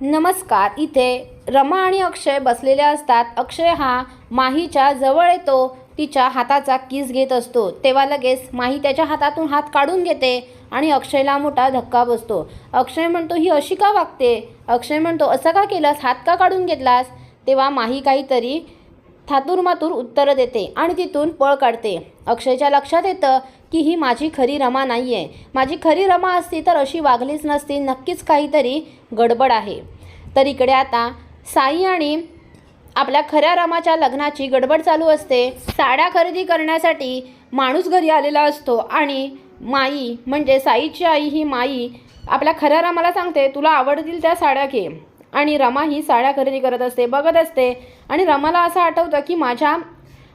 नमस्कार इथे रमा आणि अक्षय बसलेले असतात. अक्षय हा माहीच्या जवळ येतो. तिच्या हाताचा किस घेत असतो. तेव्हा लगेच माही त्याच्या हातातून हात काढून घेते आणि अक्षयला मोठा धक्का बसतो. अक्षय म्हणतो ही अशी का वागते? अक्षय म्हणतो असं का केलंस? हात का काढून घेतलास? तेव्हा माही काहीतरी थातूरमातूर उत्तरं देते आणि तिथून पळ काढते. अक्षयच्या लक्षात येतं की ही माझी खरी रमा नाही आहे माझी खरी रमा असती तर अशी वागलीच नसती. नक्कीच काहीतरी गडबड आहे. तर इकडे आता साई आणि आपल्या खऱ्या रमाच्या लग्नाची गडबड चालू असते. साड्या खरेदी करण्यासाठी माणूस घरी आलेला असतो आणि माई म्हणजे साईची आई ही माई आपल्या खऱ्या रमाला सांगते तुला आवडतील त्या साड्या घे. आणि रमा ही साड्या खरेदी करत असते बघत असते. आणि रमाला असं आठवतं की माझ्या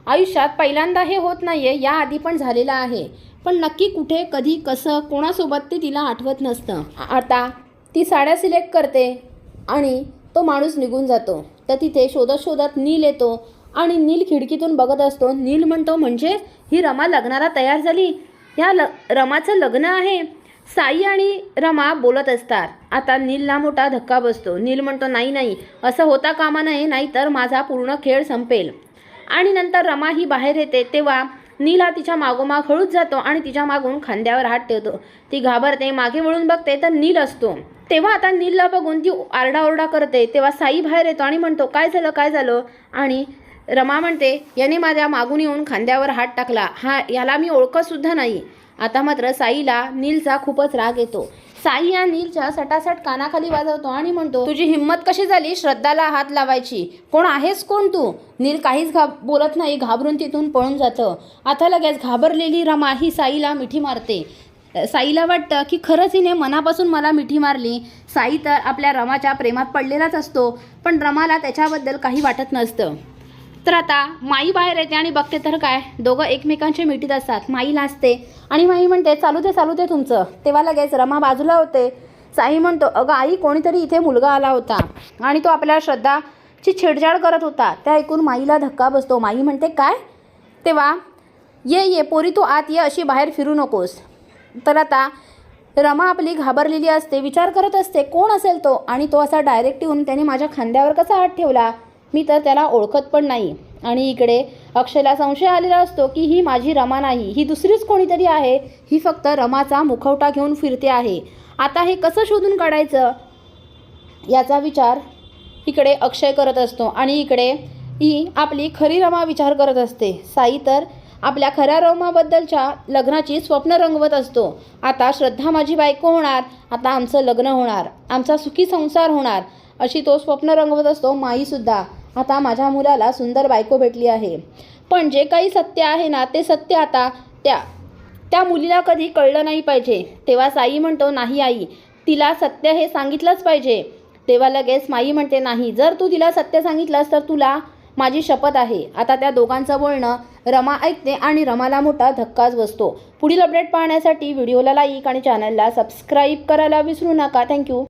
आयुष्यात पहिल्यांदा हे होत नाही आहे याआधी पण झालेलं आहे. पण नक्की कुठे कधी कसं कोणासोबत ते तिला आठवत नसतं. आता ती साड्या सिलेक्ट करते आणि तो माणूस निघून जातो. तर तिथे शोधत शोधत नील येतो आणि नील खिडकीतून बघत असतो. नील म्हणतो म्हणजे ही रमा लग्नाला तयार झाली? ह्या ल रमाचं लग्न आहे. साई आणि रमा बोलत असतात. आता नीलला मोठा धक्का बसतो. नील म्हणतो नाही नाही असं होता कामा नये नाहीतर माझा पूर्ण खेळ संपेल. आणि नंतर रमा ही बाहेर येते. तेव्हा नील हा तिच्या मागोमाग हळूच जातो आणि तिच्या मागून खांद्यावर हात ठेवतो. ती घाबरते मागे वळून बघते तर नील असतो. तेव्हा आता नीलला बघून ती आरडाओरडा करते. तेव्हा साई बाहेर येतो आणि म्हणतो काय झालं काय झालं? आणि रमा म्हणते याने माझ्या मागून येऊन खांद्यावर हात टाकला. हा याला मी ओळखतसुद्धा नाही. आता मात्र साईला नीलचा खूपच राग येतो. साई या नीलच्या सटासट कानाखाली वाजवतो आणि म्हणतो तुझी हिंमत कशी झाली श्रद्धाला हात लावायची? कोण आहेस कोण तू? नील काहीच घाब बोलत नाही घाबरून तिथून पळून जातं. आता लगेच घाबरलेली रमा ही साईला मिठी मारते. साईला वाटतं की खरंच हिने मनापासून मला मिठी मारली. साई तर आपल्या रमाच्या प्रेमात पडलेलाच असतो पण रमाला त्याच्याबद्दल काही वाटत नसतं. तर आता माई बाहेर येते आणि बघते तर काय? दोघं एकमेकांच्या मिठीत असतात. माई लाजते आणि माई म्हणते चालू दे चालू दे तुमचं. तेव्हा लगेच रमा बाजूला होते. साई म्हणतो अगं आई कोणीतरी इथे मुलगा आला होता. आणि तो आपल्या श्रद्धाची छेडछाड करत होता. त्या ऐकून माईला धक्का बसतो. माई म्हणते काय? तेव्हा ये ये पोरी तू आत ये अशी बाहेर फिरू नकोस. तर आता रमा आपली घाबरलेली असते विचार करत असते कोण असेल तो? आणि तो असा डायरेक्ट येऊन त्याने माझ्या खांद्यावर कसा हात ठेवला? मी तर त्याला ओळखत पण नाही. आणि इकडे अक्षयला संशय आलेला असतो की ही माझी रमा नाही ही दुसरीच कोणीतरी आहे ही फक्त रमाचा मुखवटा घेऊन फिरते आहे. आता हे कसं शोधून काढायचं? याचा विचार इकडे अक्षय करत असतो आणि इकडे ही आपली खरी रमा विचार करत असते. साई तर आपल्या खऱ्या रमाबद्दलच्या लग्नाची स्वप्न रंगवत असतो. आता श्रद्धा माझी बायको होणार आता आमचं लग्न होणार आमचा सुखी संसार होणार अशी तो स्वप्न रंगवत असतो माईसुद्धा. आता माझ्या मुलाला सुंदर बायको भेटली आहे. पण जे काही सत्य आहे ना ते सत्य आता त्या त्या मुलीला कधी कळलं नाही पाहिजे. तेव्हा साई म्हणतो नाही आई तिला सत्य हे सांगितलंच पाहिजे. तेव्हा लगेच माई म्हणते नाही जर तू तिला सत्य सांगितलंस तर तुला माझी शपथ आहे. आता त्या दोघांचं बोलणं रमा ऐकते आणि रमाला मोठा धक्काच बसतो. पुढील अपडेट पाहण्यासाठी व्हिडिओला लाईक आणि चॅनलला सबस्क्राईब करायला विसरू नका. थँक्यू